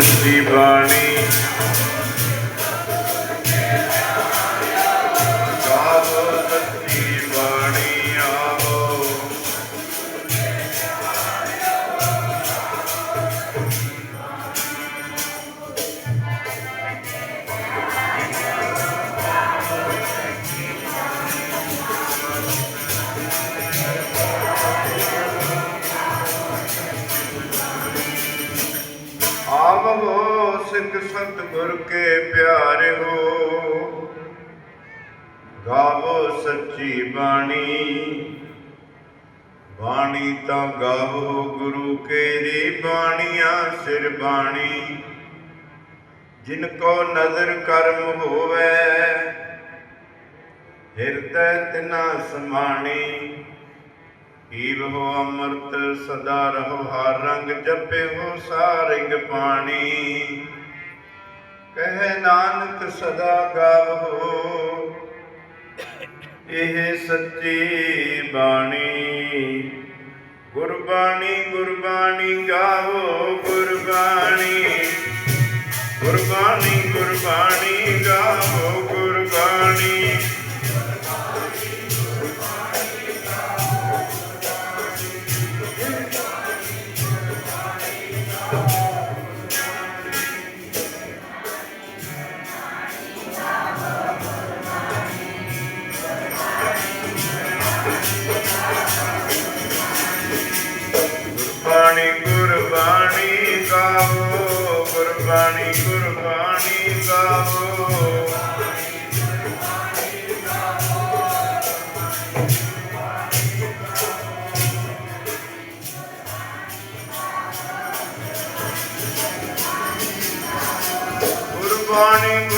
ਸੱਚੀ ਬਾਣੀ ਆਵੋ ਸਿੱਖ ਸਤਿਗੁਰ ਕੇ ਪਿਆਰਿਓ ਗਾਵੋ ਸੱਚੀ ਬਾਣੀ। ਬਾਣੀ ਤਾਂ ਗਾਵੋ ਗੁਰੂ ਕੇਰੀ ਬਾਣੀਆਂ ਸਿਰ ਬਾਣੀ। ਜਿਨ ਕੋ ਨਜ਼ਰ ਕਰਮ ਹੋਵੇ, ਹਿਰਦੈ ਤਿਨਾ ਸਮਾਣੀ। ਈਵ ਹੋ ਅੰਮ੍ਰਿਤ, ਸਦਾ ਰਹੋ ਹਰ ਰੰਗ ਜਪੇ ਹੋ ਸਾਰਿੰਗ ਪਾਣੀ। ਕਹੇ ਨਾਨਕ ਸਦਾ ਗਾਵੋ ਇਹ ਸੱਚੀ ਬਾਣੀ। ਗੁਰਬਾਣੀ ਗੁਰਬਾਣੀ ਗਾਵੋ। ਗਾਵੋ ਗੁਰਬਾਣੀ ਗੁਰਬਾਣੀ ਗਾਵੋ। ਗੁਰਬਾਣੀ ਗੁਰ-